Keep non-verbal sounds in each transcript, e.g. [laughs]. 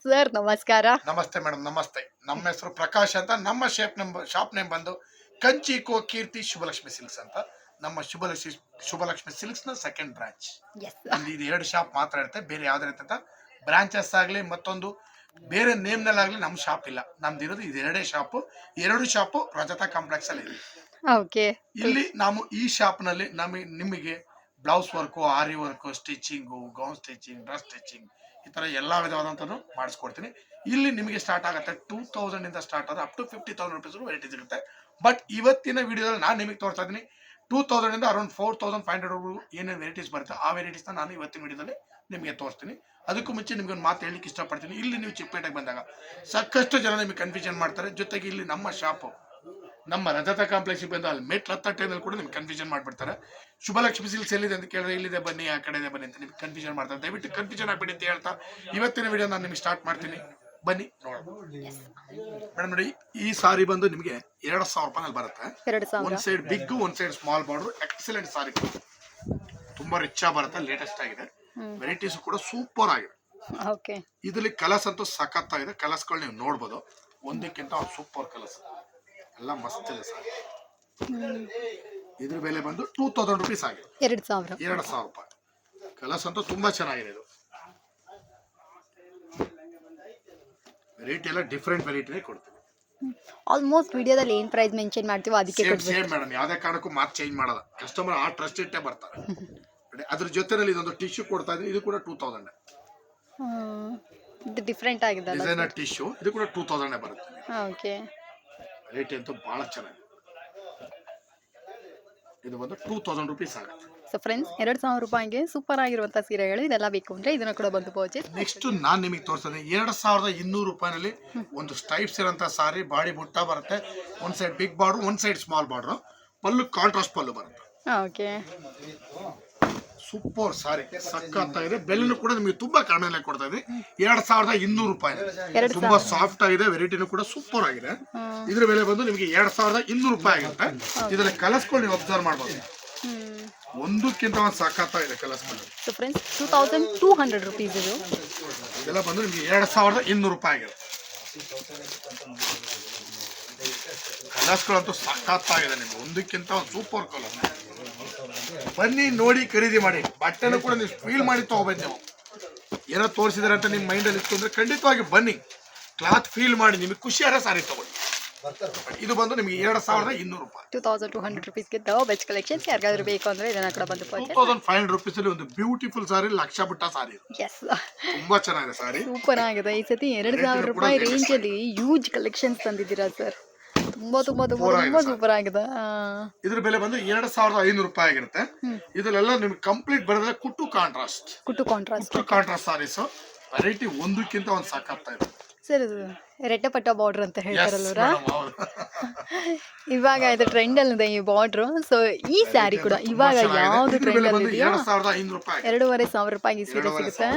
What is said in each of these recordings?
Sir ನಮಸ್ಕಾರ. ನಮಸ್ತೆ madam ನಮಸ್ತೆ. ನಮ್ಮ ಹೆಸರು ಪ್ರಕಾಶ್ ಅಂತ. ನಮ್ಮ ಶೇಪ್ ನೇಮ್ ಶಾಪ್ ನೇಮ್ ಬಂದು ಕಂಚಿ ಕೋ ಕೀರ್ತಿ ಶುಭಲಕ್ಷ್ಮಿ ಸಿಲ್ಕ್ಸ್ ಅಂತ. ನಮ್ಮ ಶುಭಲಕ್ಷ್ಮಿ ಶುಭಲಕ್ಷ್ಮಿ ಸಿಲ್ಕ್ಸ್ನ ಸೆಕೆಂಡ್ ಬ್ರಾಂಚ್ ಒಂದು ಇದು ಎರಡು ಶಾಪ್ ಮಾತ್ರ ಇರುತ್ತೆ ಬೇರೆ ಯಾವ್ದು ಇರುತ್ತೆ ಅಂತ. ಬ್ರಾಂಚಸ್ ಆಗಲಿ ಮತ್ತೊಂದು ಬೇರೆ ನೇಮ್ ನಲ್ಲಾಗ್ಲಿ ನಮ್ಮ ಶಾಪ್ ಇಲ್ಲ. ನಮ್ದು ಇರೋದು ಇದು ಎರಡೇ ಶಾಪು ಎರಡು ಶಾಪ್ ರಜತಾ ಕಾಂಪ್ಲೆಕ್ಸ್ ಅಲ್ಲಿ ಇದೆ. ಓಕೆ ಇಲ್ಲಿ ನಾವು ಈ ಶಾಪ್ನಲ್ಲಿ ನಮಗೆ ನಿಮಗೆ blouse work aari work stitching gown stitching dress stitching ಈ ಥರ ಎಲ್ಲಾ ವಿಧವಾದಂಥದ್ದು ಮಾಡಿಸ್ಕೊಡ್ತೀನಿ. ಇಲ್ಲಿ ನಿಮಗೆ ಸ್ಟಾರ್ಟ್ ಆಗುತ್ತೆ ಟೂ ಇಂದ ಸ್ಟಾರ್ಟ್ ಆದರೆ up to fifty thousand rupees variety ಸಿಗುತ್ತೆ. ಬಟ್ ಇವತ್ತಿನ ವಿಡಿಯೋದಲ್ಲಿ ನಾನು ನಿಮಗೆ ತೋರಿಸ್ತಾ ಇದ್ದೀನಿ. ಟೂ ಇಂದ around four thousand five hundred ಏನೇನು ವೆರೈಟೀಸ್ ಬರುತ್ತೆ ಆ ವೆರೈಟೀಸ್ನ ನಾನು ಇವತ್ತಿನ ವಿಡಿಯೋದಲ್ಲಿ ನಿಮಗೆ ತೋರಿಸ್ತೀನಿ. ಅದಕ್ಕೂ ಮುಂಚೆ ನಿಮಗೆ ಒಂದು ಮಾತು ಹೇಳಲಿಕ್ಕೆ ಇಷ್ಟಪಡ್ತೀನಿ. ಇಲ್ಲಿ ನೀವು ಚಿಕ್ಕಪೇಟೆಗೆ ಬಂದಾಗ ಸಾಕಷ್ಟು ಜನ ನಿಮಗೆ ಕನ್ಫ್ಯೂಷನ್ ಮಾಡ್ತಾರೆ. ಜೊತೆಗೆ ಇಲ್ಲಿ ನಮ್ಮ ಶಾಪು ನಮ್ಮ ರಜತ ಕಾಂಪ್ಲೆಕ್ಸ್ ಬಂದು ಅಲ್ಲಿ ಮೆಟ್ ಹತ್ತ ಟೈಮಲ್ಲಿ ಕೂಡ ನಿಮ್ಗೆ ಕನ್ಫ್ಯೂಷನ್ ಮಾಡ್ಬಿಡ್ತಾರೆ. ಶುಭಲಕ್ಷ್ಮಿ ಸಿಲ್ಸ್ ಎಲ್ಲಿದೆ ಅಂತ ಕೇಳಿದ್ರೆ ಇಲ್ಲಿದೆ ಬನ್ನಿ ಆ ಕಡೆ ಇದೆ ಬನ್ನಿ ಅಂತ ನಿಮ್ಗೆ ಕನ್ಫ್ಯೂಷನ್ ಮಾಡ್ತಾರೆ. ದಯವಿಟ್ಟು ಕನ್ಫ್ಯೂಷನ್ ಆಗ್ಬಿಡಿ ಅಂತ ಹೇಳ್ತಾ ಇವತ್ತಿನ ವಿಡಿಯೋ ನಾನು ನಿಮ್ಗೆ ಸ್ಟಾರ್ಟ್ ಮಾಡ್ತೀನಿ. ಬನ್ನಿ ಮೇಡಮ್ ನೋಡಿ ಈ ಸಾರಿ ಬಂದು ನಿಮಗೆ ಎರಡು ಸಾವಿರ ರೂಪಾಯಿನಲ್ಲಿ ಬರುತ್ತೆ. ಒಂದು ಸೈಡ್ ಬಿಗ್ ಒಂದು side small border excellent sari. ತುಂಬಾ ರಿಚ್ ಆಗಿ ಬರುತ್ತೆ ಲೇಟೆಸ್ಟ್ ಆಗಿದೆ. ವೆರೈಟೀಸ್ ಕೂಡ ಸೂಪರ್ ಆಗಿದೆ. ಇದರಲ್ಲಿ ಕಲರ್ಸ್ ಅಂತೂ ಸಖತ್ತಾಗಿದೆ. ಕಲರ್ಸ್ಗಳು ನೀವು ನೋಡ್ಬೋದು. ಒಂದಕ್ಕಿಂತ ಒಂದು ಸೂಪರ್ ಕಲರ್ಸ್ ಎಲ್ಲ ಮಸ್ತ್ ಇದೆ ಸರ್ ಇದ್ರ ಬೆಲೆ ಬಂದು ಟೂ ತೌಸಂಡ್ ರುಪೀಸ್ ಆಗಿದೆ. ಎರಡು ಸಾವಿರ. ಎರಡು ಸಾವಿರ ರೂಪಾಯಿ. ಕಲರ್ಸ್ ಅಂತೂ ತುಂಬಾ ಚೆನ್ನಾಗಿದೆ ಇದು. ವೆರೈಟಿ ಎಲ್ಲ ಡಿಫ್ರೆಂಟ್ ವೆರೈಟಿನೇ ಕೊಡ್ತೀವಿ ಆಲ್ಮೋಸ್ಟ್ ವಿಡಿಯೋದಲ್ಲಿ ಏನು ಪ್ರೈಸ್ ಮೆನ್ಷನ್ ಮಾಡ್ತೀವೋ ಅದಕ್ಕೆ ಸೇಮ್ ಸೇಮ್ ಮೇಡಮ್ ಯಾವುದೇ ಕಾರಣಕ್ಕೂ ಮಾರ್ಕ್ ಚೇಂಜ್ ಮಾಡಲ್ಲ. ಕಸ್ಟಮರ್ ಆ ಟ್ರಸ್ಟ್ ಇಟ್ಟೇ ಬರ್ತಾರೆ. ಅದ್ರ ಜೊತೆನಲ್ಲಿ ಇದೊಂದು ಟಿಶ್ಯೂ ಕೊಡ್ತಾ ಇದ್ದೀನಿ. ಇದು ಕೂಡ ಟೂ ತೌಸಂಡ್. ಇದು ಡಿಫ್ರೆಂಟ್ ಆಗಿದೆ ಡಿಸೈನರ್ ಟಿಶ್ಯೂ ಇದು ಕೂಡ ಟೂ ತೌಸಂಡ್ ಬರುತ್ತೆ. ಓಕೆ ರೇಟ್ ಅಂತೂ ಬಹಳ ಚೆನ್ನಾಗಿ ಇದು ಬಂದು ಟೂ ತೌಸಂಡ್ ರುಪೀಸ್ ಆಗುತ್ತೆ. ಸೊ ಫ್ರೆಂಡ್ಸ್ ಎರಡು ಸಾವಿರ ರೂಪಾಯಿಗೆ ಸೂಪರ್ ಆಗಿರುವಂಥ ಸೀರೆಗಳು ಇದೆಲ್ಲ ಬೇಕು ಅಂದ್ರೆ ಇದನ್ನು ಕೂಡ ಬಂದು ಪರ್ಚೇಸ್ ನೆಕ್ಸ್ಟ್ ನಾನು ನಿಮಗೆ ತೋರಿಸ್ತೇನೆ ಎರಡು ಸಾವಿರದ ಇನ್ನೂರು ರೂಪಾಯಿನಲ್ಲಿ ಒಂದು ಸ್ಟೈಪ್ಸ್ ಇರೋಂಥ ಸಾರಿ ಬಾಡಿ ಬುಟ್ಟ ಬರುತ್ತೆ. ಒಂದು ಸೈಡ್ ಬಿಗ್ ಬಾರ್ಡರ್ ಒಂದು side small border pallu contrast pallu ಬರುತ್ತೆ. Okay super sari. ಸಕ್ಕತ್ತಾಗಿದೆ ಬೆಲೆನೂ ಕೂಡ ನಿಮಗೆ ತುಂಬಾ ಕಡಿಮೆ ಕೊಡ್ತಾ ಇದೆ. ಎರಡ್ ಸಾವಿರದ ಇನ್ನೂರು ರೂಪಾಯಿ. ತುಂಬಾ ಸಾಫ್ಟ್ ಆಗಿದೆ ವೆರೈಟಿನೂ ಕೂಡ ಸೂಪರ್ ಆಗಿದೆ. ಇದ್ರ ಬೆಲೆ ಬಂದು ನಿಮಗೆ ಎರಡ್ ಸಾವಿರದ ಇನ್ನೂರು ರೂಪಾಯಿ ಆಗುತ್ತೆ. ಇದನ್ನ ಕಲಸ್ಕೊಂಡು ನೀವು ಅಬ್ಸರ್ವ್ ಮಾಡ್ಬೋದು. ಒಂದಕ್ಕಿಂತ ಒಂದು ಸಖತ್ತಾಗಿದೆ ಕಲಸ್ಕೊಂಡು so friends two thousand two hundred rupees ಇದು. ಇದೆಲ್ಲ ಬಂದು ನಿಮಗೆ ಎರಡ್ ಸಾವಿರದ ಇನ್ನೂರು ರೂಪಾಯಿ ಆಗಿದೆ. ಕಲರ್ಸ್ಗಳಂತೂ ಸಖತ್ತಾಗಿದೆ ನಿಮ್ಗೆ. ಒಂದಕ್ಕಿಂತ ಒಂದು ಸೂಪರ್ ಕಲರ್ ಬನ್ನಿ ನೋಡಿ ಖರೀದಿ ಮಾಡಿ. ಬಟ್ಟೆನೂ ಕೂಡ ನೀವು ಫೀಲ್ ಮಾಡಿ ತಗೋಬೇಕು ನೀವು. ಏನೋ ತೋರಿಸಿದಾರೆ ಅಂತ ನಿಮ್ಮ ಮೈಂಡಲ್ಲಿ ಇತ್ತು ಅಂದ್ರೆ ಖಂಡಿತವಾಗಿ ಬನ್ನಿ. ಕ್ಲಾತ್ ಫೀಲ್ ಮಾಡಿ ನಿಮಗೆ ಖುಷಿಯಾದ ಸಾರಿ ತಗೊಳ್ಳಿ. ಇದು ಬಂದು ನಿಮಗೆ ಎರಡು ಸಾವಿರದ ಇನ್ನೂರು ರೂಪಾಯಿ. ಟೂ ತೌಸಂಡ್ ಟೂ ಹಂಡ್ರೆಡ್ ರುಪೀಸ್ಗೆ ದ ಬೆಚ್ ಕಲೆಕ್ಷನ್ಸ್ ಯಾರಿಗಾದ್ರೂ ಬೇಕು ಅಂದರೆ ಇದನ್ನು ಕೂಡ ಬಂದು two thousand five hundred rupees ಅಲ್ಲಿ ಒಂದು ಬ್ಯೂಟಿಫುಲ್ ಸಾರಿ ಲಕ್ಷ ಬಿಟ್ಟ ಸಾರಿ. ಎಸ್ ತುಂಬಾ ಚೆನ್ನಾಗಿದೆ ಸಾರಿ ಸೂಪರ್ ಆಗಿದೆ. ಈ ಸತಿ ಎರಡು ಸಾವಿರ ರೂಪಾಯಿ ರೇಂಜ್ ಅಲ್ಲಿ ಯೂಜ್ ಕಲೆಕ್ಷನ್ಸ್ ತಂದಿದ್ದೀರಾ ಸರ್ ತುಂಬಾ ತುಂಬಾ ತುಂಬಾ ತುಂಬಾ ಸೂಪರ್ ಆಗಿದೆ. ಇದರ ಬೆಲೆ ಬಂದು ಎರಡು ಸಾವಿರದ ಐನೂರು ರೂಪಾಯಿ ಆಗಿರುತ್ತೆ. ಇದ್ರಲ್ಲೆಲ್ಲ ನಿಮ್ಗೆ ಕಂಪ್ಲೀಟ್ ಬರೋದ್ರೆ ಕುಟ್ಟು ಕಾಂಟ್ರಾಸ್ಟ್ ಕುಟ್ಟು ಕಾಂಟ್ರಾಸ್ಟ್ ಕುಟ್ಟು ಕಾಂಟ್ರಾಸ್ಟ್ ಸಾರೀಸ್ ವೆರೈಟಿ ಒಂದಕ್ಕಿಂತ ಒಂದು ಸಾಕಾಗ್ತಾ ಇದೆ. ಸರ್ ಇದು ರೆಟ್ಟೆಪಟ್ಟ ಬಾರ್ಡರ್ ಅಂತ ಹೇಳ್ತಾರಲ್ಲ ಹೇಳ್ತಾರಲ್ವರ [laughs] ಇವಾಗ ಇದು ಟ್ರೆಂಡ್ ಅಲ್ಲಿದೆ ಈ ಬಾರ್ಡ್ರು ಸೊ ಈ ಸ್ಯಾರಿ ಕೂಡ ಇವಾಗ. ಯಾವ್ದು ಟ್ರೆಂಡ್ ಬೆಲೆ ಅಲ್ಲಿ ಬಂದು ಇದೆಯೋ ಎರಡು ಸಾವಿರದ ಐನೂರು ರೂಪಾಯಿ ಆಗಿದೆ. ಎರಡೂವರೆ ಸಾವಿರ ರೂಪಾಯಿಗೆ ಸೀರೆ ಸಿಗುತ್ತೆ.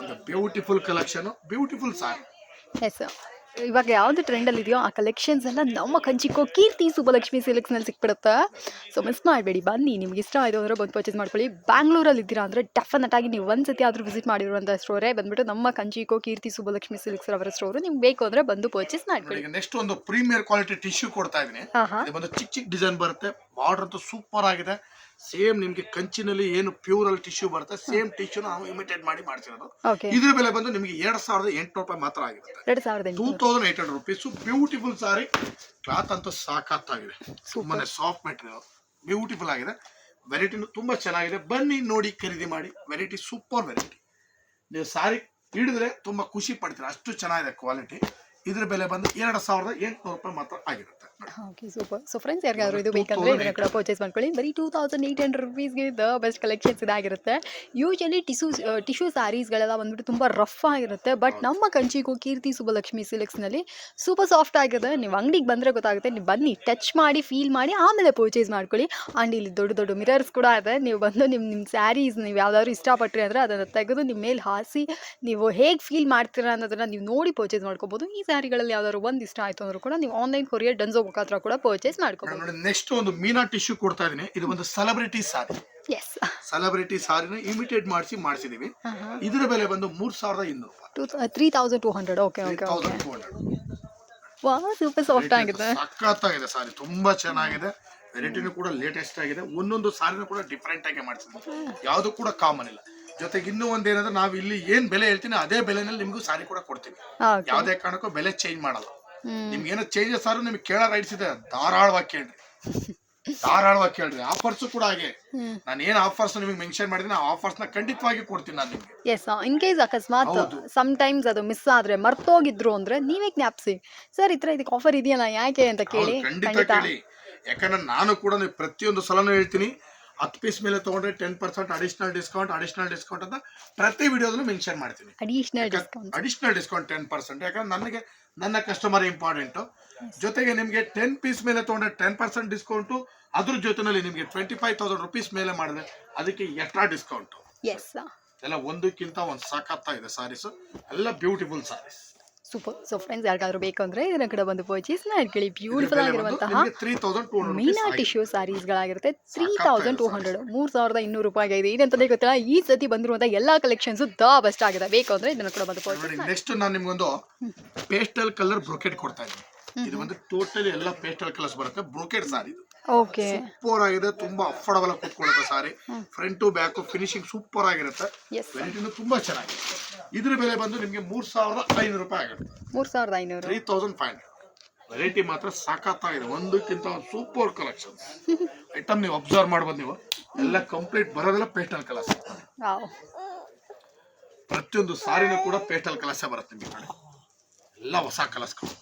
ಒಂದು beautiful collection beautiful sari. Yes ಇವಾಗ ಯಾವುದು ಟ್ರೆಂಡಲ್ಲಿ ಇದೆಯೋ ಆ ಕಲೆಕ್ಷನ್ಸ್ ಎಲ್ಲ ನಮ್ಮ ಕಂಚಿಕೋ ಕೀರ್ತಿ ಸುಬ್ಬಲಕ್ಷ್ಮಿ ಸಿಲ್ಕ್ಸ್ನಲ್ಲಿ ಸಿಕ್ಬಿಡುತ್ತೆ. ಸೊ ಮಿಸ್ ಮಾಡಬೇಡಿ ಬನ್ನಿ ನಿಮ್ಗೆ ಇಷ್ಟ ಆಯಿತು ಅಂದರೆ ಬಂದು ಪರ್ಚೇಸ್ ಮಾಡ್ಕೊಳ್ಳಿ. ಬ್ಯಾಂಗ್ಳೂರಲ್ಲಿ ಇದ್ದೀರಾ ಅಂದರೆ ಡೆಫಿನೆಟ್ ಆಗಿ ನೀವು ಒಂದು ಸತಿ ಆದರೂ ವಿಸಿಟ್ ಮಾಡಿರುವಂಥ ಸ್ಟೋರೇ ಬಂದ್ಬಿಟ್ಟು ನಮ್ಮ ಕಂಚಿಕೋ ಕೀರ್ತಿ ಸುಬ್ಬಲಕ್ಷ್ಮಿ ಸಿಲ್ಕ್ಸ್ ಅವರ ಸ್ಟೋರು ನಿಮ್ಗೆ ಬೇಕು ಅಂದರೆ ಬಂದು ಪರ್ಚೇಸ್ ಮಾಡ್ಕೊಳ್ಳಿ. ನೆಕ್ಸ್ಟ್ ಒಂದು ಪ್ರೀಮಿಯರ್ ಕ್ವಾಲಿಟಿ ಟಿಶ್ಯೂ ಕೊಡ್ತಾ ಇದ್ದೀನಿ. ಚಿಕ್ಕ ಚಿಕ್ಕ ಡಿಸೈನ್ ಬರುತ್ತೆ. ಬಾರ್ಡರ್ ಅಂತೂ ಸೂಪರ್ ಆಗಿದೆ. ಸೇಮ್ ನಿಮ್ಗೆ ಕಂಚಿನಲ್ಲಿ ಏನು ಪ್ಯೂರ್ ಅಲ್ಲಿ ಟಿಶ್ಯೂ ಬರುತ್ತೆ ಸೇಮ್ ಟಿಶ್ಯೂ ನಾವು ಇಮಿಟೇಟ್ ಮಾಡಿ ಮಾಡ್ತಿರೋದು ಇದ್ರ ಬೆಲೆ ಬಂದು ನಿಮಗೆ ಎರಡ್ ಸಾವಿರದ ಎಂಟುನೂರು ರೂಪಾಯಿ ಮಾತ್ರ ಆಗಿರುತ್ತೆ. Two thousand eight hundred rupees beautiful sari cloth ಅಂತೂ ಸಾಕಾಗಿದೆ ತುಂಬಾನೇ ಸಾಫ್ಟ್ ಮೆಟೀರಿಯಲ್ ಬ್ಯೂಟಿಫುಲ್ ಆಗಿದೆ. ವೆರೈಟಿನೂ ತುಂಬಾ ಚೆನ್ನಾಗಿದೆ. ಬನ್ನಿ ನೋಡಿ ಖರೀದಿ ಮಾಡಿ. ವೆರೈಟಿ ಸೂಪರ್ ವೆರೈಟಿ ನೀವು ಸಾರಿ ಹಿಡಿದ್ರೆ ತುಂಬಾ ಖುಷಿ ಪಡ್ತೀರಾ. ಅಷ್ಟು ಚೆನ್ನಾಗಿದೆ ಕ್ವಾಲಿಟಿ ಇದ್ರ ಬೆಲೆ ಬಂದು ಎರಡು ಸಾವಿರದ ಎಂಟುನೂರು ರೂಪಾಯಿ ಮಾತ್ರ ಆಗಿರುತ್ತೆ. ಓಕೆ ಸೂಪರ್ ಸೊ ಫ್ರೆಂಡ್ಸ್ ಯಾರಿಗಾದ್ರು ಇದು ಬೇಕಂದ್ರೆ ಇದನ್ನ ಕೂಡ ಪರ್ಚೇಸ್ ಮಾಡ್ಕೊಳ್ಳಿ. ಬರೀ ಟೂ ತೌಸಂಡ್ ಏಯ್ಟ್ ಹಂಡ್ರೆಡ್ ರುಪೀಸ್ಗೆ ದ ಬೆಸ್ಟ್ ಕಲೆಕ್ಷನ್ಸ್ ಇದಾಗಿರುತ್ತೆ. ಯೂಶಲಿ ಟಿಶ್ಯೂ ಟಿಶ್ಯೂ ಸ್ಯಾರೀಸ್ಗಳೆಲ್ಲ ಬಂದ್ಬಿಟ್ಟು ತುಂಬ ರಫ್ ಆಗಿರುತ್ತೆ. ಬಟ್ ನಮ್ಮ ಕಂಚಿಗೂ ಕೀರ್ತಿ ಸುಬ್ಬಲಕ್ಷ್ಮಿ ಸಿಲ್ಕ್ಸ್ನಲ್ಲಿ ಸೂಪರ್ ಸಾಫ್ಟ್ ಆಗಿದೆ. ನೀವು ಅಂಗಡಿಗೆ ಬಂದರೆ ಗೊತ್ತಾಗುತ್ತೆ. ನೀವು ಬನ್ನಿ ಟಚ್ ಮಾಡಿ ಫೀಲ್ ಮಾಡಿ ಆಮೇಲೆ ಪರ್ಚೇಸ್ ಮಾಡ್ಕೊಳ್ಳಿ. ಆ್ಯಂಡ್ ಇಲ್ಲಿ ದೊಡ್ಡ ದೊಡ್ಡ ಮಿರರ್ಸ್ ಕೂಡ ಇದೆ. ನೀವು ಬಂದು ನಿಮ್ಮ ನಿಮ್ಮ ಸ್ಯಾರೀಸ್ ನೀವು ಯಾವ್ದಾದ್ರು ಇಷ್ಟಪಟ್ಟರೆ ಅಂದರೆ ಅದನ್ನು ತೆಗೆದು ನಿಮ್ಮ ಮೇಲೆ ಹಾಸಿ ನೀವು ಹೇಗೆ ಫೀಲ್ ಮಾಡ್ತೀರಾ ಅನ್ನೋದನ್ನು ನೀವು ನೋಡಿ ಪರ್ಚೇಸ್ ಮಾಡ್ಕೋಬೋದು. ಈ ಸ್ಯಾರಿಗಳಲ್ಲಿ ಯಾವ್ದಾದ್ರು ಒಂದ್ ಇಷ್ಟ ಆಯ್ತು ಅಂದ್ರೂ ಕೂಡ ನೀವು ಆನ್ಲೈನ್ ಕೊರಿಯರ್ ಡನ್ಸೋ ಮುಖಾಂತರ ಕೂಡ ಪರ್ಚೇಸ್ ಮಾಡ್ಕೋಬಹುದು ನೋಡಿ ನೆಕ್ಸ್ಟ್ ಒಂದು ಮೀನಾ ಟಿಶ್ಯೂ ಕೊಡ್ತಾ ಇದೀನಿ ಇದು ಒಂದು ಸೆಲೆಬ್ರಿಟಿ ಸಾರಿ ಎಸ್ ಸೆಲೆಬ್ರಿಟಿ ಸಾರಿನ ಇಮಿಟೇಟ್ ಮಾಡಿಸಿ ಮಾಡಿಸಿದೀವಿ. ಇದರ ಬೆಲೆ ಬಂದು ಮೂರ್ ಸಾವಿರದ ಇನ್ನೂರು two three thousand two hundred okay okay okay thousand two hundred ವಾ ಸೂಪರ್ ಸಾಫ್ಟ್ ಆಗಿದೆ. ಸಖತ್ತಾಗಿದೆ ಸಾರಿ ತುಂಬಾ ಚೆನ್ನಾಗಿದೆ. ವೆರೈಟಿನೂ ಕೂಡ ಲೇಟೆಸ್ಟ್ ಆಗಿದೆ. ಒಂದೊಂದು ಸಾರಿನೂ ಕೂಡ ಡಿಫ್ರೆಂಟ್ ಆಗಿ ಮಾಡಿಸಿದ್ವಿ. ಯಾವುದು ಕೂಡ ಕಾಮನ್ ಇಲ್ಲ. ಜೊತೆಗೆ ಇನ್ನೂ ಒಂದೇನಂದ್ರೆ ನಾವು ಇಲ್ಲಿ ಏನ್ ಬೆಲೆ ಹೇಳ್ತೀನಿ ಅದೇ ಬೆಲೆನಲ್ಲಿ ನಿಮ್ಗೂ ಸಾರಿ ಕೂಡ ಕೊಡ್ತೀವಿ ಯಾವ್ದೇ ಕಾರಣಕ್ಕೂ ಬೆಲೆ ಚೇಂಜ್ ಮಾಡಲ್ಲ. ನಿಮ್ಗೆ ಏನೋ ಚೇಂಜಸ್ ಆದ್ರೂ ನಿಮ್ಗೆ ಕೇಳೋ ರೈಟ್ಸ್ ಇದೆ. ಧಾರಾಳವಾಗಿ ಕೇಳ್ರಿ. ಧಾರಾಳವಾಗಿ ಕೇಳ್ರಿ. ಆಫರ್ಸ್ ಕೂಡ ಹಾಗೆ. ನಾನು ಏನ್ ಆಫರ್ಸ್ ನಿಮಗೆ ಮೆನ್ಷನ್ ಮಾಡಿದೀನಿ ಆ ಆಫರ್ಸ್ನ ಖಂಡಿತವಾಗಿ ಕೊಡ್ತೀನಿ ನಾನು ನಿಮ್ಗೆ. ಎಸ್ ಇನ್ ಕೇಸ್ ಅಕಸ್ಮಾತ್. ಸಮ್ ಟೈಮ್ಸ್ ಅದು ಮಿಸ್ ಆದ್ರೆ ಮರ್ತೋಗಿದ್ರು ಅಂದ್ರೆ ನೀವೇ ಜ್ಞಾಪಿಸಿ. ಸರ್ ಇತ್ರ ಇದಕ್ಕೆ ಆಫರ್ ಇದೆಯಲ್ಲ ಯಾಕೆ ಅಂತ ಕೇಳಿ? ಖಂಡಿತ. ಕೇಳಿ. ಯಾಕಂದ್ರೆ ನಾನು ಕೂಡ ನೀವು ಪ್ರತಿಯೊಂದು ಸಲನೂ ಹೇಳ್ತೀನಿ ಹತ್ತು ಪೀಸ್ ಮೇಲೆ ತಗೊಂಡ್ರೆ ten percent additional discount additional discount ಅಂತ ಪ್ರತಿ ವಿಡಿಯೋದಲ್ಲೂ ಮೆನ್ಷನ್ ಮಾಡ್ತೀನಿ. Additional discount additional discount ten percent ಯಾಕಂದ್ರೆ ನನಗೆ ನನ್ನ ಕಸ್ಟಮರ್ ಇಂಪಾರ್ಟೆಂಟ್ ಜೊತೆಗೆ ನಿಮಗೆ ಟೆನ್ ಪೀಸ್ ಮೇಲೆ ತಗೊಂಡ್ರೆ ಟೆನ್ ಪರ್ಸೆಂಟ್ ಡಿಸ್ಕೌಂಟು ಅದ್ರ ಜೊತೆನಲ್ಲಿ ನಿಮಗೆ ಟ್ವೆಂಟಿ ಫೈವ್ ತೌಸಂಡ್ ರುಪೀಸ್ ಮೇಲೆ ಮಾಡಿದ್ರೆ ಅದಕ್ಕೆ ಎಕ್ಸ್ಟ್ರಾ ಡಿಸ್ಕೌಂಟ್ ಎಲ್ಲ ಒಂದಕ್ಕಿಂತ ಒಂದು ಸಾಕತ್ತಾಗಿದೆ ಸಾರೀಸ್ ಎಲ್ಲ beautiful saris super so friends ಯಾರಿಗಾದ್ರೂ ಬೇಕು ಅಂದ್ರೆ ಇದನ್ನ ಕಡೆ ಬಂದು ಪರ್ಚೇಸ್ ಮಾಡ್ಕೊಳ್ಳಿ ಬ್ಯೂಟಿಫುಲ್ ಆಗಿರುವಂತಹ three thousand two meena tissue ಸ್ಯಾರೀಸ್ಗಳಾಗಿರುತ್ತೆ three thousand two hundred ಮೂರು ಸಾವಿರದ ಇನ್ನೂರು ರೂಪಾಯಿಗೆ ಇದೆ. ಇದಂತಲೇ ಗೊತ್ತಿಲ್ಲ ಈ ಸತಿ ಬಂದಿರುವಂಥ ಎಲ್ಲ ಕಲೆಕ್ಷನ್ಸು ದ ಬೆಸ್ಟ್ ಆಗಿದೆ. ಬೇಕು ಅಂದ್ರೆ ಇದನ್ನ ಕೂಡ ಬಂದು ಪರ್ಚೇಸ್ ನೆಕ್ಸ್ಟ್ ನಾನು ನಿಮ್ಗೊಂದು ಪೇಸ್ಟಲ್ ಕಲರ್ ಬ್ರೊಕೆಟ್ ಕೊಡ್ತಾ ಇದ್ದೀನಿ. ಇದು ಒಂದು ಟೋಟಲಿ ಎಲ್ಲ ಪೇಸ್ಟಲ್ ಕಲರ್ಸ್ ಬರುತ್ತೆ. ಬ್ರೊಕೆಟ್ ಸಾರಿ ಇದು. ಓಕೆ. ಸೂಪರ್ ಆಗಿದೆ ತುಂಬಾ ಅಫೋರ್ಡಬಲ್ ಆಗಿ ಕೂತ್ಕೊಳ್ಳುತ್ತೆ sari. Front back finishing super ಆಗಿರುತ್ತೆ. ವೆರೈಟಿ ವೆರೈಟಿನೂ ತುಂಬಾ ಚೆನ್ನಾಗಿದೆ. ಇದ್ರ ಬೆಲೆ ಬಂದು ನಿಮಗೆ ಮೂರ್ ಸಾವಿರದ ಐನೂರು ರೂಪಾಯಿ ಆಗುತ್ತೆ. ಮೂರು ಸಾವಿರದ ಐನೂರು. Three thousand five hundred variety ಮಾತ್ರ ಸಾಕಾಗಿದೆ ಒಂದಕ್ಕಿಂತ ಒಂದು ಸೂಪರ್ ಕಲೆಕ್ಷನ್ ಐಟಮ್ ನೀವು ಅಬ್ಸರ್ವ್ ಮಾಡ್ಬೋದು ನೀವು. ಎಲ್ಲ ಕಂಪ್ಲೀಟ್ ಬರೋದೆಲ್ಲ ಪೇಸ್ಟಲ್ ಕಲರ್ಸ್ ಪ್ರತಿಯೊಂದು ಸಾರಿನೂ ಕೂಡ ಪೇಸ್ಟಲ್ ಕಲರ್ಸೇ ಬರುತ್ತೆ ನಿಮಗೆ ಎಲ್ಲ ಹೊಸ ಕಲರ್ಸ್ಗಳು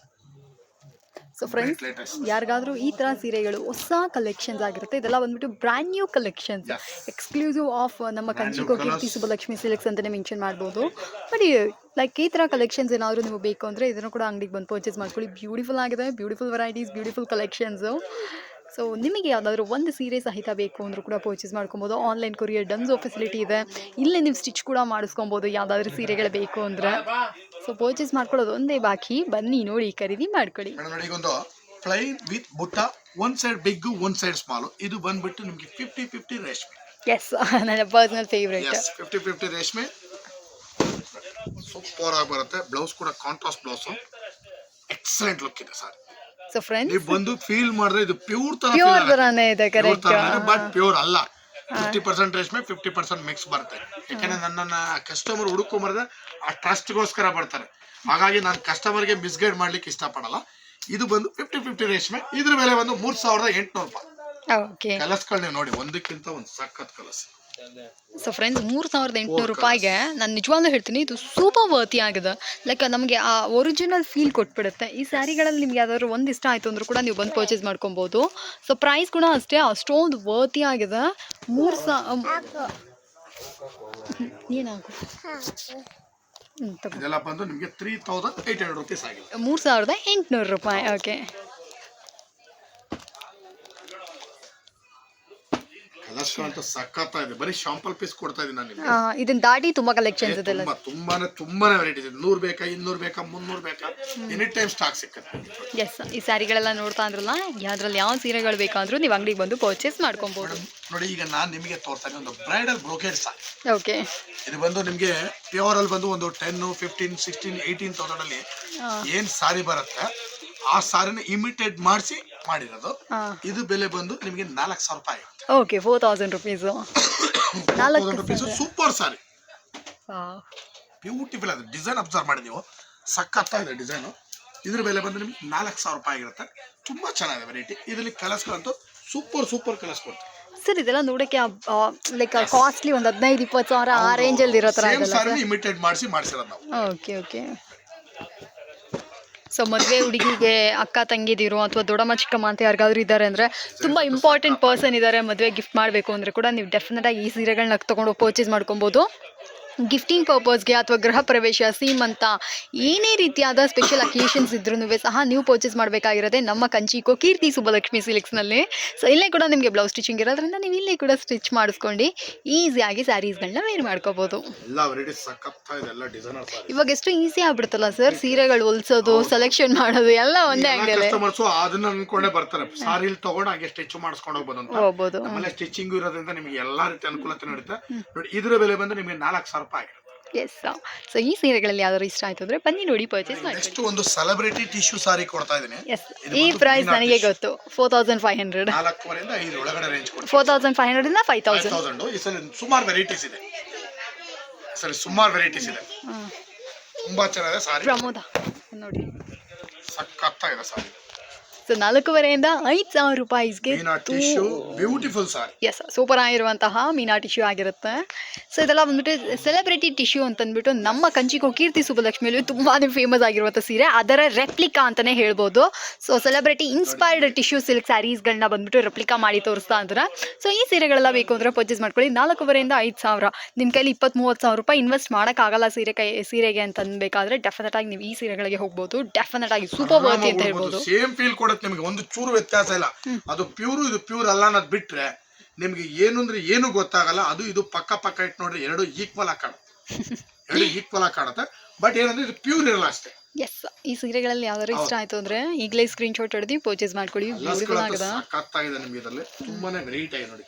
ಸೊ ಫ್ರೆಂಡ್ಸ್ ಯಾರಿಗಾದರೂ ಈ ಥರ ಸೀರೆಗಳು ಹೊಸ ಕಲೆಕ್ಷನ್ಸ್ ಆಗಿರುತ್ತೆ ಇದೆಲ್ಲ ಬಂದ್ಬಿಟ್ಟು brand new collections. Exclusive of ನಮ್ಮ ಕಂಚಿಗೋ ಕಂಚಿಕೋ ಕೀರ್ತಿ. ಸುಬ್ಬಲಕ್ಷ್ಮಿ ಸಿಲೆಕ್ಸ್ ಅಂತಲೇ ಮೆನ್ಷನ್ ಮಾಡ್ಬೋದು ಬಟ್ ಲೈಕ್ ಈ ಥರ ಕಲೆಕ್ಷನ್ಸ್ ಏನಾದರೂ ನಿಮಗೆ ಬೇಕು ಅಂದರೆ ಇದನ್ನು ಕೂಡ ಅಂಗಡಿಗೆ ಬಂದು ಪರ್ಚೇಸ್ ಮಾಡ್ಕೊಳ್ಳಿ ಬ್ಯೂಟಿಫುಲ್ ಆಗಿದೆ beautiful varieties beautiful collections so ನಿಮಗೆ ಯಾವುದಾದ್ರೂ ಒಂದು ಸೀರೆ ಸಹಿತ ಬೇಕು ಅಂದರೂ ಕೂಡ ಪರ್ಚೇಸ್ ಮಾಡ್ಕೊಬೋದು. ಆನ್ಲೈನ್ ಕೊರಿಯರ್ ಡನ್ಸೋ ಫೆಸಿಲಿಟಿ ಇದೆ. ಇಲ್ಲೇ ನೀವು ಸ್ಟಿಚ್ ಕೂಡ ಮಾಡಿಸ್ಕೊಬೋದು ಯಾವುದಾದ್ರೂ ಸೀರೆಗಳು ಬೇಕು ಅಂದರೆ. ಸೊ ಪರ್ಚೇಸ್ ಮಾಡ್ಕೊಳ್ಳೋದು ಒಂದೇ ಬಾಕಿ. ಬನ್ನಿ ನೋಡಿ ಖರೀದಿ ಮಾಡ್ಕೊಳ್ಳಿ. Plain with butta one side big one side small ಇದು ಬಂದ್ಬಿಟ್ಟು ನಿಮಗೆ ಫಿಫ್ಟಿ ಫಿಫ್ಟಿ ರೇಷ್ಮೆ. ಎಸ್ [laughs] ನನ್ನ personal favourite yes fifty fifty ರೇಷ್ಮೆ. ಸೂಪರ್ ಆಗಿ ಬರುತ್ತೆ. ಬ್ಲೌಸ್ ಕೂಡ ಕಾಂಟ್ರಾಸ್ಟ್ ಬ್ಲೌಸು ಎಕ್ಸಲೆಂಟ್ ಲುಕ್ ಇದೆ ಸರ್ ಸೊ ಫ್ರೆಂಡ್ಸ್ ನೀವು ಬಂದು ಫೀಲ್ ಮಾಡಿದ್ರೆ ಇದು ಪ್ಯೂರ್ ತರ ಪ್ಯೂರ್ ತರಾನೇ ಇದೆ ಕರೆಕ್ಟ್ ಬಟ್ ಪ್ಯೂರ್ ಅಲ್ಲ. ಫಿಫ್ಟಿ ಪರ್ಸೆಂಟ್ ರೇಷ್ಮೆ ಫಿಫ್ಟಿ ಪರ್ಸೆಂಟ್ ಮಿಕ್ಸ್ ಬರುತ್ತೆ. ಯಾಕಂದ್ರೆ ನನ್ನನ್ನ ಕಸ್ಟಮರ್ ಹುಡುಕೊಂಬರ್ದೆ ಆ ಟ್ರಸ್ಟ್ಗೋಸ್ಕರ ಬರ್ತಾರೆ. ಹಾಗಾಗಿ ನಾನು ಕಸ್ಟಮರ್ಗೆ ಮಿಸ್ಗೈಡ್ ಮಾಡ್ಲಿಕ್ಕೆ ಇಷ್ಟಪಡಲ್ಲ. ಇದು ಬಂದು ಫಿಫ್ಟಿ ಫಿಫ್ಟಿ ರೇಷ್ಮೆ ಇದ್ರ ಬೆಲೆ ಬಂದು ಮೂರ್ ಸಾವಿರದ ಎಂಟುನೂರು ರೂಪಾಯಿ. ಓಕೆ ನೀವು ನೋಡಿ ಒಂದಕ್ಕಿಂತ ಒಂದು ಸಖತ್ ಕಲರ್ಸ್ ಸೊ ಫ್ರೆಂಡ್ಸ್ ಮೂರು ಸಾವಿರದ ಎಂಟುನೂರು ರೂಪಾಯಿಗೆ ನಾನು ನಿಜವಾಗ್ಲೂ ಹೇಳ್ತೀನಿ ಇದು ಸೂಪರ್ ವರ್ತಿ ಆಗಿದೆ. ಲೈಕ್ ನಮಗೆ ಆ ಒರಿಜಿನಲ್ ಫೀಲ್ ಕೊಟ್ಬಿಡುತ್ತೆ. ಈ ಸ್ಯಾರಿಗಳಲ್ಲಿ ನಿಮ್ಗೆ ಯಾವ್ದಾದ್ರು ಒಂದು ಇಷ್ಟ ಆಯಿತು ಅಂದ್ರೂ ಕೂಡ ನೀವು ಬಂದು ಪರ್ಚೇಸ್ ಮಾಡ್ಕೊಬೋದು. ಸೊ ಪ್ರೈಸ್ ಕೂಡ ಅಷ್ಟೇ ಅಷ್ಟೊಂದು ವರ್ತಿ ಆಗಿದೆ. ಮೂರು ಸಾ ಏನಾಗು? ಮೂರು ಸಾವಿರದ ಎಂಟುನೂರು ರೂಪಾಯಿ ಓಕೆ ಅಂತ ಸಖತ್ ಇದೆ ಬರೀ ಶಾಂಪಲ್ ಪೀಸ್ ಕೊಡ್ತಾ ಇದ್ದೀನಿ ನಾನು ನಿಮಗೆ. ಇದನ್ನ ದಾಟಿ ತುಂಬಾ ಕಲೆಕ್ಷನ್ಸ್ ತುಂಬಾ ತುಂಬಾನೇ ತುಂಬಾನೇ ವೆರೈಟಿ ಇದೆ. ನೂರ್ ಬೇಕಾ ಇನ್ನೂರ್ ಬೇಕಾ ಮುನ್ನೂರ್ ಬೇಕಾ? ಎನಿ ಟೈಮ್ ಸ್ಟಾಕ್ ಸಿಕ್ಕತ್ತೆ. ಎಸ್ ಈ ಸ್ಯಾರಿಗಳೆಲ್ಲ ನೋಡ್ತಾ ಅಂದ್ರಲ್ಲ ಯಾವ್ದ್ರಲ್ಲಿ ಯಾವ ಸೀರೆಗಳು ಬೇಕಾದ್ರೂ ನೀವು ಅಂಗಡಿಗೆ ಬಂದು ಪರ್ಚೇಸ್ ಮಾಡ್ಕೊಬಹುದು ನೋಡಿ ಈಗ ನಾನು ನಿಮಗೆ ತೋರ್ತಾನೆ ಒಂದು ಬ್ರೈಡಲ್ ಬ್ರೋಕೆಡ್ ಸಾರಿ. ಓಕೆ ಇದು ಬಂದು ನಿಮಗೆ ಪ್ಯೂರ್ ಅಲ್ಲಿ ಬಂದು ಒಂದು ten fifteen sixteen eighteen thousand ಅಲ್ಲಿ ಏನ್ ಸಾರಿ ಬರುತ್ತೆ ಆ ಸಾರಿನ ಇಮಿಟೇಟ್ ಮಾಡಿಸಿ ಮಾಡಿರೋದು. ಇದು ಬೆಲೆ ಬಂದು ನಿಮಗೆ ನಾಲ್ಕು ಸಾವಿರ ರೂಪಾಯಿ ಆಗುತ್ತೆ. ಓಕೆ ಫೋರ್ ತೌಸಂಡ್ ರುಪೀಸ್ ನಾಲ್ಕು ರುಪೀಸ್ ಸೂಪರ್ ಸಾರಿ. ಬ್ಯೂಟಿಫುಲ್ ಅದು. ಡಿಸೈನ್ ಅಬ್ಸರ್ವ್ ಮಾಡಿ ನೀವು. ಸಖತ್ತಾಗಿದೆ ಡಿಸೈನು ಇದ್ರ ಬೆಲೆ ಬಂದು ನಿಮ್ಗೆ ನಾಲ್ಕು ಸಾವಿರ ರೂಪಾಯಿ ಆಗಿರುತ್ತೆ ತುಂಬಾ ಚೆನ್ನಾಗಿದೆ ವೆರೈಟಿ ಇದರಲ್ಲಿ ಕಲರ್ಸ್ಗಳಂತೂ ಸೂಪರ್ ಸೂಪರ್ ಕಲರ್ಸ್ ಕೊಡ್ತಾರೆ ಸರ್ ಇದೆಲ್ಲ ನೋಡಕ್ಕೆ ಲೈಕ್ ಕಾಸ್ಟ್ಲಿ ಒಂದು ಹದಿನೈದು ಇಪ್ಪತ್ತು ಸಾವಿರ ಆ ರೇಂಜಲ್ಲಿ ಇರೋ ಥರ ಇಮಿಟೇಟ್ ಮಾಡಿಸಿ ಮಾಡಿಸಿರೋದು ನಾವು. ಓಕೆ ಓಕೆ ಸೊ ಮದುವೆ ಹುಡುಗಿಗೆ ಅಕ್ಕ ತಂಗಿದಿರು ಅಥವಾ ದೊಡ್ಡಮ್ಮ ಚಿಕ್ಕಮ್ಮ ಅಂತ ಯಾರಿಗಾದ್ರೂ ಇದ್ದಾರೆ ಅಂದರೆ ತುಂಬ ಇಂಪಾರ್ಟೆಂಟ್ ಪರ್ಸನ್ ಇದ್ದಾರೆ ಮದುವೆ ಗಿಫ್ಟ್ ಮಾಡಬೇಕು ಅಂದರೆ ಕೂಡ ನೀವು ಡೆಫಿನೆಟಾಗಿ ಈ ಸೀರೆಗಳನ್ನ ತೊಗೊಂಡು ಪರ್ಚೇಸ್ ಮಾಡ್ಕೊಬೋದು. ಗಿಫ್ಟಿಂಗ್ ಪರ್ಪಸ್ಗೆ ಅಥವಾ ಗೃಹ ಪ್ರವೇಶ ಸೀಮಂತ ಏನೇ ರೀತಿಯಾದ ಸ್ಪೆಷಲ್ ಅಕೇಶನ್ಸ್ ಇದ್ರೂ ಸಹ ನೀವು ಪರ್ಚೇಸ್ ಮಾಡಬೇಕಾಗಿರೋದೆ ನಮ್ಮ ಕಂಚಿಕೋ ಕೀರ್ತಿ ಸುಬ್ಬಲಕ್ಷ್ಮಿ ಸಿಲ್ಕ್ಸ್ನಲ್ಲಿ. ಸೊ ಇಲ್ಲೇ ಕೂಡ ನಿಮಗೆ ಬ್ಲೌಸ್ ಸ್ಟಿಚಿಂಗ್ ಇರೋದ್ರಿಂದ ನೀವು ಇಲ್ಲೇ ಕೂಡ ಸ್ಟಿಚ್ ಮಾಡಿಸ್ಕೊಂಡು ಈಸಿಯಾಗಿ ಸ್ಯಾರೀಸ್ಗಳನ್ನ ವೇರ್ ಮಾಡ್ಕೋಬೋದು. ಇವಾಗ ಎಷ್ಟು ಈಸಿ ಆಗ್ಬಿಡುತ್ತಲ್ಲ ಸರ್ ಸೀರೆಗಳು ಹೊಲ್ಸೋದು ಸೆಲೆಕ್ಷನ್ ಮಾಡೋದು ಎಲ್ಲ ಒಂದೇ ಅಂಗಡಿಯಲ್ಲಿ ಅದನ್ನ ಅನ್ಕೊಂಡೇ ಬರ್ತಾರೆ. ಸಾರಿ ತಗೊಂಡು ಹಾಗೆ ಸ್ಟಿಚ್ ಮಾಡಿಸ್ಕೊಂಡು ಹೋಗ್ಬೋದು ಆಮೇಲೆ ಸ್ಟಿಚಿಂಗ್ ಇರೋದ್ರಿಂದ ನಿಮಗೆ ಎಲ್ಲಾ ರೀತಿ ಅನುಕೂಲತೆ ನಡೀತಾ. ನೋಡಿ ಇದ್ರ ಬೆಲೆ ಬಂದ್ರೆ ನಿಮಗೆ ನಾಲ್ಕು ಸಾವಿರ ರೂಪಾಯಿ ಆಗಿರುತ್ತೆ ಎಸ್ ಸೊ ಈ ಸೀರೆಗಳಲ್ಲಿ ಯಾವ್ದಾದ್ರು ಇಷ್ಟ ಆಯ್ತು ಅಂದ್ರೆ ಬನ್ನಿ ನೋಡಿ ಪರ್ಚೇಸ್ ಮಾಡಿ ನೆಕ್ಸ್ಟ್ ಒಂದು ಸೆಲೆಬ್ರಿಟಿ ಟಿಶ್ಯೂ ಸಾರಿ ಕೊಡ್ತಾ ಇದೀನಿ ಎಸ್ ಈ ಪ್ರೈಸ್ ನನಗೆ ಗೊತ್ತು. ಫೋರ್ ತೌಸಂಡ್ ಫೈವ್ ಹಂಡ್ರೆಡ್ ನಾಲ್ಕೂವರೆಯಿಂದ ಐದು ಒಳಗಡೆ ರೇಂಜ್ ಕೊಡ್ತೀನಿ. ಫೋರ್ ತೌಸಂಡ್ ಫೈವ್ ಹಂಡ್ರೆಡಿಂದ ಫೈವ್ ಫೈವ್ ತೌಸಂಡ್ ತೌಸಂಡು ಈ ಸಲ ಸುಮಾರು ವೆರೈಟೀಸ್ ಇದೆ. ಸರಿ ಸುಮಾರು ವೆರೈಟೀಸ್ ಇದೆ. ತುಂಬಾ ಚೆನ್ನಾಗಿದೆ ಸಾರಿ ಪ್ರಮೋದ. ನೋಡಿ. ಸಖತ್ತಾಗಿದೆ ಸಾರಿ ಸೊ ನಾಲ್ಕೂವರೆಯಿಂದ ಐದು ಸಾವಿರ ರೂಪಾಯಿಸ್ಗೆ ಬ್ಯೂಟಿಫುಲ್ ಸಾರಿ ಎಸ್ ಸೂಪರ್ ಆಗಿರುವಂತಹ ಮೀನಾ ಟಿಶ್ಯೂ ಆಗಿರುತ್ತೆ. ಸೊ ಇದೆಲ್ಲ ಬಂದ್ಬಿಟ್ಟು ಸೆಲೆಬ್ರಿಟಿ ಟಿಶ್ಯೂ ಅಂತಂದ್ಬಿಟ್ಟು ನಮ್ಮ ಕಂಚಿಕೋ ಕೀರ್ತಿ ಸುಬ್ಬಲಕ್ಷ್ಮಿಯಲ್ಲಿ ತುಂಬಾ ಫೇಮಸ್ ಆಗಿರುವಂಥ ಸೀರೆ. ಅದರ ರೆಪ್ಲಿಕಾ ಅಂತಲೇ ಹೇಳ್ಬೋದು. So celebrity inspired tissue silk ಸ್ಯಾರೀಸ್ಗಳನ್ನ ಬಂದ್ಬಿಟ್ಟು ರೆಪ್ಲಿಕಾ ಮಾಡಿ ತೋರಿಸ್ತಾ ಅಂದ್ರೆ ಸೊ ಈ ಸೀರೆಗಳೆಲ್ಲ ಬೇಕು ಅಂದ್ರೆ ಪರ್ಚೇಸ್ ಮಾಡ್ಕೊಳ್ಳಿ. ನಾಲ್ಕೂವರೆಯಿಂದ ಐದು ಸಾವಿರ. ನಿಮ್ಮ ಕೈಲಿ ಇಪ್ಪತ್ತು ಮೂವತ್ತು ಸಾವಿರ ರೂಪಾಯಿ ಇನ್ವೆಸ್ಟ್ ಮಾಡೋಕ್ಕಾಗಲ್ಲ ಸೀರೆ ಕೈ ಸೀರೆಗೆ ಅಂತ ಅನ್ಬೇಕಾದ್ರೆ ಡೆಫಿನೆಟ್ ಆಗಿ ನೀವು ಈ ಸೀರೆಗಳಿಗೆ ಹೋಗ್ಬೋದು. ಡೆಫಿನೆಟ್ ಆಗಿ ಸೂಪರ್ ವರ್ತಿ ಅಂತ ಹೇಳ್ಬೋದು. ಸೇಮ್ ಫೀಲ್ ಕೊಡುತ್ತೆ ನಿಮಗೆ ಒಂದು ಚೂರು ವ್ಯತ್ಯಾಸ ಇಲ್ಲ. ಅದು ಪ್ಯೂರು ಇದು ಪ್ಯೂರ್ ಅಲ್ಲ ಅನ್ನೋದು ಬಿಟ್ರೆ ನಿಮ್ಗೆ ಏನು ಅಂದ್ರೆ ಏನು ಗೊತ್ತಾಗಲ್ಲ. ಅದು ಇದು ಪಕ್ಕ ಪಕ್ಕ ಇಟ್ಟು ನೋಡ್ರಿ ಎರಡು ಈಕ್ವಲ್ ಆಗಿ ಕಾಣುತ್ತೆ. ಎರಡು [laughs] ಈಕ್ವಲ್ ಆಗಿ ಕಾಣುತ್ತೆ. ಬಟ್ ಏನಂದ್ರೆ ಇದು ಪ್ಯೂರ್ ಇರಲ್ಲ ಅಷ್ಟೇ. ಎಸ್ ಈ ಸೀರೆಗಳಲ್ಲಿ ಯಾವ್ದಾದ್ರು ಇಷ್ಟ ಆಯ್ತು ಅಂದ್ರೆ ಈಗಲೇ ಸ್ಕ್ರೀನ್ ಶಾಟ್ ಹೊಡೆದು ಪರ್ಚೇಸ್ ಮಾಡ್ಕೊಳ್ಳಿ ಸಖತ್ತಾಗಿದೆ ನಿಮ್ಗೆ ಇದರಲ್ಲಿ. ತುಂಬಾನೇ ವೆರೈಟಿ ಆಗಿದೆ ನೋಡಿ.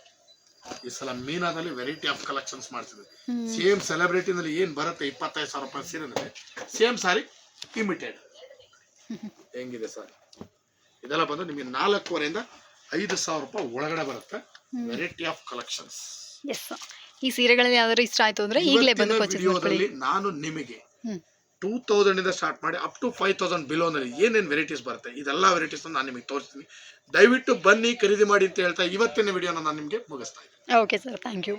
ಈ ಸಲ ಮೀನಾದಲ್ಲಿ ವೆರೈಟಿ ಆಫ್ ಕಲೆಕ್ಷನ್ಸ್ ಮಾಡ್ತಿದ್ರು ಸೇಮ್ ಸೆಲೆಬ್ರಿಟಿನಲ್ಲಿ ಏನ್ ಬರುತ್ತೆ ಇಪ್ಪತ್ತೈದು ಸಾವಿರ ರೂಪಾಯಿ ಸೀರೆ ಸೇಮ್ ಸಾರಿ ಇಮಿಟೆಡ್ ಹೆಂಗಿದೆ ಸರ್ ಇದೆಲ್ಲ ಬಂದು ನಿಮಗೆ ನಾಲ್ಕೂವರೆಯಿಂದ ಐದು ಸಾವಿರ ರೂಪಾಯಿ ಒಳಗಡೆ ಬರುತ್ತೆ. ವೆರೈಟಿ ಆಫ್ ಕಲೆಕ್ಷನ್ಸ್ ಎಸ್ ಈ ಸೀರೆಗಳಲ್ಲಿ ಯಾವ್ದಾದ್ರು ಇಷ್ಟ ಆಯ್ತು ಅಂದ್ರೆ ಈಗಲೇ ಬಂದು ಪರ್ಚೇಸ್ ವಿಡಿಯೋದಲ್ಲಿ ನಾನು ನಿಮಗೆ ಟೂ ತೌಸಂಡ್ ಇಂದ ಸ್ಟಾರ್ಟ್ ಮಾಡಿ ಅಪ್ ಟು ಫೈವ್ ತೌಸಂಡ್ ಬಿಲೋನಲ್ಲಿ ಏನೇನು ವೆರೈಟೀಸ್ ಬರುತ್ತೆ ಇದೆಲ್ಲ ವೆರೈಟೀಸ್ ನಾನು ನಿಮಗೆ ತೋರಿಸ್ತೀನಿ. ದಯವಿಟ್ಟು ಬನ್ನಿ ಖರೀದಿ ಮಾಡಿ ಅಂತ ಹೇಳ್ತಾ ಇವತ್ತಿನ ವಿಡಿಯೋನ ನಾನು ನಿಮಗೆ ಮುಗಿಸ್ತಾ ಇದ್ದೀನಿ. Okay sir thank you